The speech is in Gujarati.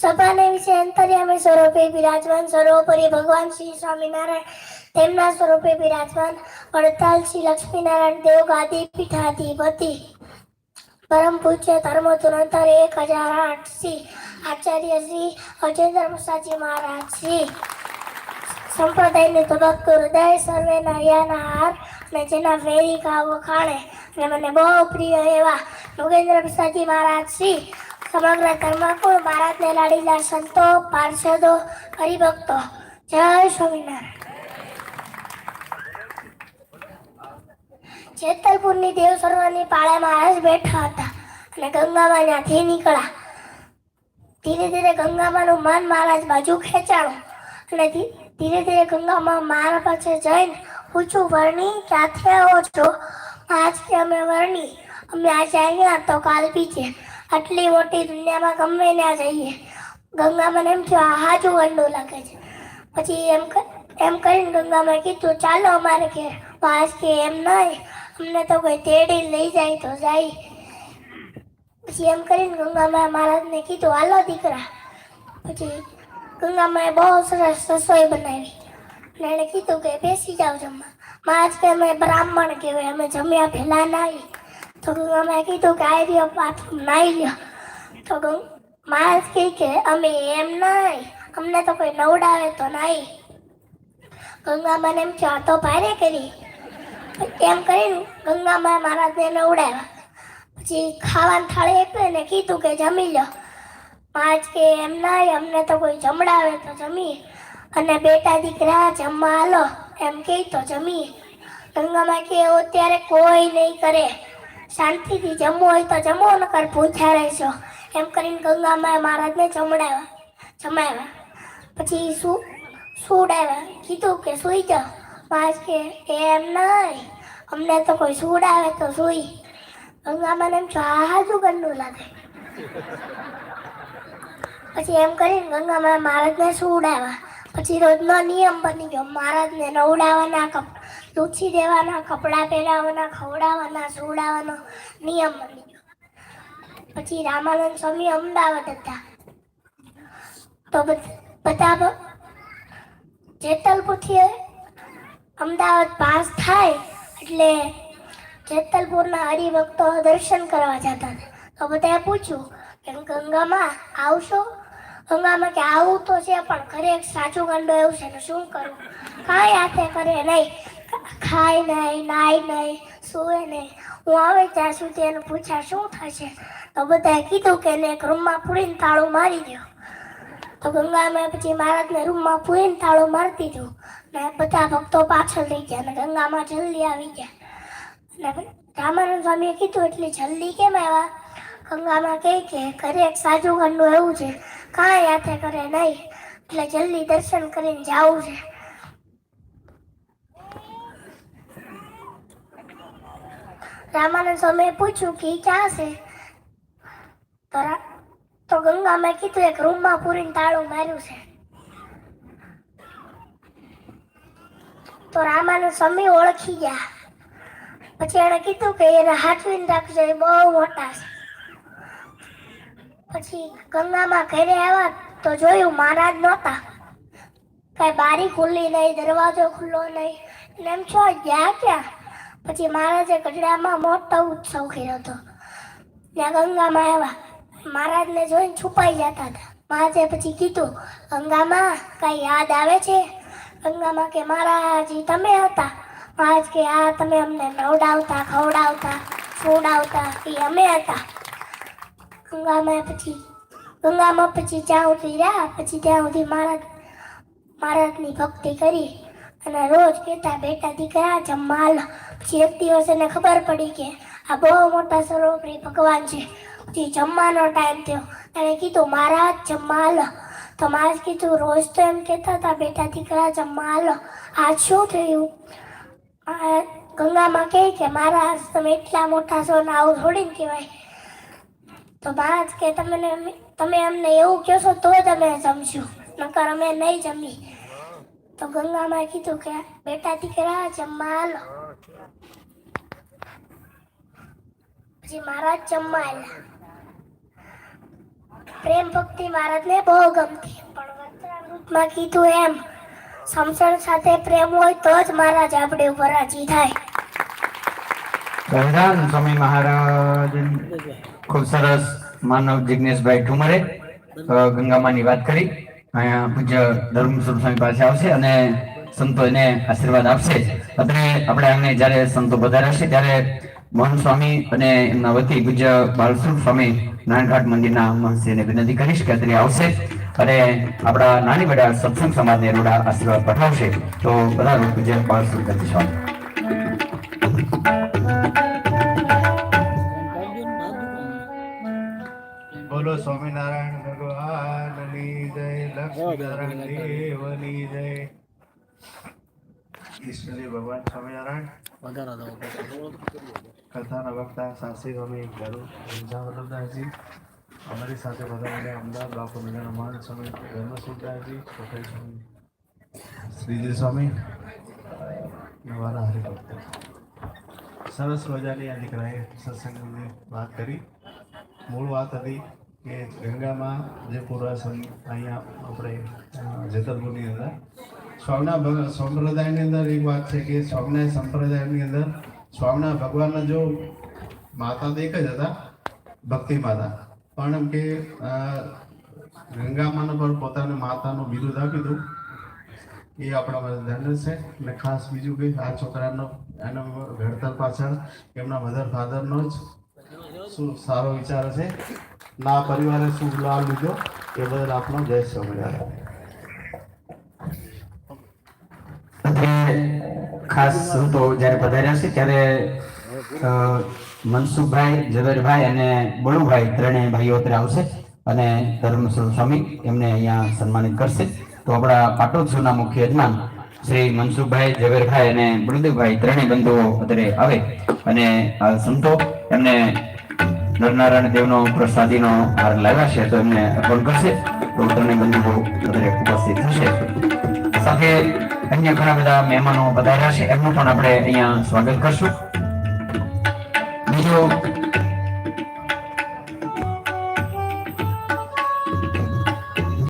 સભાને વિશે અંતર્યામી સ્વરૂપે બિરાજમાન, સર્વોપરી ભગવાન શ્રી સ્વામિનારાયણ, તેમના સ્વરૂપે બિરાજમાન અડતાલ શ્રી લક્ષ્મીનારાયણ દેવ ગાદી પીઠાધિપતિ પરમ પૂજ્ય ધર્મ તુરંતર એક હજાર આઠ શ્રી આચાર્ય શ્રી અજેન્દ્ર પ્રસાદજી મહારાજ શ્રી. સંપ્રદાયની ધબકતું હૃદય સર્વેના નયાના હાર અને જેના વેરી ગાવ વખાણે અને મને બહુ પ્રિય એવા યોગેન્દ્ર પ્રસાદજી મહારાજ શ્રી સમગ્ર ધર્મકુળ મહારાજને લાડીલા સંતો, પાર્ષદો, હરિભક્તો. જય સ્વામિનારાયણ. જેતલપુરની દેવ સરોવરની પાળે મહારાજ બેઠા હતા અને ગંગામાં ત્યાંથી નીકળ્યા. ધીરે ધીરે ગંગામાનું મન મહારાજ બાજુ ખેંચાણું અને ધીરે ધીરે ગંગામાં મારા પાસે જઈને પૂછું, વર્ણી, ક્યાંથી આવો છો? આજ અમે વર્ણી. અમે આજે અહીંયા તો કાલ બીજે. આટલી મોટી દુનિયામાં ગમે ત્યાં જઈએ. ગંગામાં એમ થયું, આ હાજુ ગંડું લાગે છે. પછી એમ એમ કરીને ગંગામાં કીધું, ચાલો અમારે કે પાસ કે એમ નહીં, અમને તો કોઈ તેડી લઈ જાય તો જાય. પછી એમ કરીને ગંગામાં મહારાજને કીધું, હાલો દીકરા. પછી ગંગામાં બહુ સરસ રસોઈ બનાવી. અને એણે કીધું કે, બેસી જાઓ જમવા. મહારાજ કે, અમે બ્રાહ્મણ કહેવાય, અમે જમ્યા પહેલાં નાહી. તો ગંગામાએ કીધું કે આવી રહ્યો પાછું નાહી લ્યો તો ગંગ મહારાજ કહે કે અમે એમ નહીં અમને તો કોઈ નવડાવે તો નાહી ગંગામાને એમ છે આ તો ભારે કરી. એમ કરીને ગંગામાં મહારાજને નવડાવ્યા. પછી ખાવાનું થાળી આપી ને કીધું કે જમી લો. પાંચ કે એમ નહીં અમને તો કોઈ જમડાવે તો જમી અને બેટા દીકરા, જમવા હાલો. એમ કહે તો જમી ગંગામાં કે અત્યારે કોઈ નહીં કરે. શાંતિથી જમવું હોય તો જમો, નકર ભૂખ્યા રહેશો. એમ કરીને ગંગામાં મહારાજને જમડાવ્યા, જમાવ્યા. પછી શું સુડાવ્યા કીધું કે, સુઈ જાઓ પાંચ કે એમ નહીં અમને તો કોઈ સુડાવે તો સુઈ. ગંગામાં એમ છો ગંદુ લાગે. પછી એમ કરીને ગંગામાં મહારાજને સુવડાવ્યા. પછી રોજનો નિયમ બની ગયો. મહારાજને નવડાવવાના લૂછી દેવાના, કપડાં પહેરાવવાના, ખવડાવવાના, સુવડાવવાનો નિયમ બની ગયો. પછી રામાનંદ સ્વામી અમદાવાદ હતા. તો બધા જેતલપુરથી અમદાવાદ પાસ થાય એટલે જેતલપુરના હરિભક્તો દર્શન કરવા જતા હતા. તો બધાએ પૂછ્યું કે ગંગામાં આવશો? ગંગામાં કે આવું તો છે, પણ ઘરે સાચું ગંડો એવું છે ને શું કરું? કાંઈ હાથે કરે નહીં. ખાય નહીં, નાય નહીં, સુવે નહીં. હું આવે ત્યાં સુધી એને પૂછ્યા, શું થશે? તો બધાએ કીધું કે એને એક રૂમમાં પૂરીને તાળું મારી દો તો ગંગામાં પછી મહારાજને રૂમમાં પૂરીને તાળું મારી દીધું. ને બધા ભક્તો પાછળ રહી ગયા અને ગંગામાં જલ્દી આવી ગયા. અને રામાનંદ સ્વામીએ કીધું, એટલી જલ્દી કેમ આવ્યા? ગંગામાં કહે કે ઘરે એક સાજુ ગંડું એવું છે, કાંઈ હાથે કરે નહીં, એટલે જલ્દી દર્શન કરીને જવું છે. રામાનંદ સ્વામીએ પૂછ્યું કે ક્યાં છે? તો ગંગામાં કીધું, એક રૂમમાં પૂરીને તાળું માર્યું છે. તો રામાનંદ સ્વામી ઓળખી ગયા. પછી એણે કીધું કે એને હાથવીને રાખજો, એ બહુ મોટા છે. પછી ગંગામાં ઘરે આવ્યા તો જોયું મહારાજ નહોતા. કાંઈ બારી ખુલ્લી નહીં, દરવાજો ખુલ્લો નહીં. એમ છો, ગયા ક્યાં? પછી મહારાજે ગઢડામાં મોટો ઉત્સવ કર્યો હતો. ત્યાં ગંગામાં આવ્યા. મહારાજને જોઈને છુપાઈ જતા હતા. મહારાજે પછી કીધું, ગંગામાં કાંઈ યાદ આવે છે? ગંગામાં કે, મહારાજી તમે હતા. મહારાજ કે આ તમે અમને નવડાવતા, ખવડાવતા છોડાવતા એ અમે હતા. ગંગામાં પછી ગંગામાં પછી જ્યાં સુધી રહ્યા પછી ત્યાં સુધી મહારાજ મહારાજની ભક્તિ કરી અને રોજ કહેતા બેટા દીકરા જમવા પછી એક દિવસ એને ખબર પડી કે આ બહુ મોટા સરોવરી ભગવાન છે. પછી જમવાનો ટાઈમ થયો. એણે કીધું, મહારાજ જમવા તો મહારાજ કીધું, રોજ તો એમ કહેતા હતા બેટા દીકરા જમવા આજ શું થયું? ગંગામાં કહે કે, મહારાજ, તમે એટલા મોટા છો ને આવું થોડી ને કહેવાય. તો મહારાજ કે તમને તમે અમને એવું કહેશો તો જ અમે જમશું. નકર અમે નહીં જમી. તો ગંગામાં કીધું કે, બેટા દીકરા, જમવા હાલો. પછી મહારાજ જમવા આવ્યા પ્રેમ ભક્તિ મહારાજને બહુ ગમતી. પણ વસ્ત્રામૃતમાં કીધું એમ સમસણ સાથે પ્રેમ હોય તો જ મહારાજ આપણે ઉપર રાજી થાય. પ્રધાન સ્વામી મહારાજ. ખૂબ સરસ માનવ જિજ્ઞેશભાઈ ઠુમરે ગંગામાની વાત કરી. અહીંયા પૂજ્ય ધર્મ સ્વામી પાસે આવશે અને સંતો એને આશીર્વાદ આપશે. અત્રે આપણે અહીંયા જ્યારે સંતો છે, ત્યારે મોહન સ્વામી અને એમના વતી પૂજ્ય બાલસ્વરૂપ સ્વામી નાનઘાટ મંદિરના મહંતશ્રીને વિનંતી કરીશ કે અત્રે આવશે અને આપણા નાની બધા સત્સંગ સમાજને રોડા આશીર્વાદ પઠાવશે. તો બધા પૂજ્ય બાલસ્વરૂપ સ્વામી. બોલો સ્વામિનારાયણ ભગવાનની જય લક્ષ્મીનારાયણ દેવની જય. ઈશ્વરી ભગવાન સ્વામિનારાયણ. કથાના વક્તા સાસી સ્વામી ગરુ વલ્લભદાસજી અમારી સાથે બધા અમદાવાદ બાપુ મહાન સ્વામી ધર્મસુદાસજી કોઠાઈ સ્વામી શ્રીજી સ્વામી નવાના હરિભક્ત. સરસ મજાની આ દીકરાએ સત્સંગની વાત કરી. મૂળ વાત હતી કે ગંગામાં જે પુરાસન અહીંયા આપણે જેતરપુરની અંદર. સ્વામિના સંપ્રદાયની અંદર એક વાત છે કે સ્વામિનારાયણ સંપ્રદાયની અંદર સ્વામિનારાયણ ભગવાનના જો માતા તો એક જ હતા, ભક્તિ માતા. પણ કે ગંગામાને પર પોતાની માતાનું બિરુદ આપ્યું હતું એ આપણા માટે દંડ છે. અને ખાસ બીજું કંઈ, આ છોકરાનો એનો ઘડતર પાછળ, એમના મધર ફાધરનો જ શું સારો વિચાર છે ના, પરિવારે શું લાભ લીધો? એ બદલ આપનો જય સ્વામિનારાયણ ખાસ તો જ્યારે પધાર્યા છે, ત્યારે મનસુખભાઈ, ઝવેરભાઈ અને બળુભાઈ ત્રણેય ભાઈઓ અત્રે આવશે અને ધર્મ સ્વરૂપ સ્વામી એમને અહીંયા સન્માનિત કરશે. તો આપણા પાટોત્સવના મુખ્ય યજમાન શ્રી મનસુખભાઈ ઝવેરભાઈ અને બળદેવભાઈ ત્રણેય બંધુઓ અત્યારે આવે અને સંતો એમને નરનારાયણ દેવનો પ્રસાદીનો હાર લાવ્યા છે તો એમને અર્પણ કરશે. તો ત્રણેય બંધુઓ અત્યારે ઉપસ્થિત થશે. સાથે અન્ય ઘણા બધા મહેમાનો પધાર્યા છે. એમનું પણ આપણે અહીંયા સ્વાગત કરશું. બીજું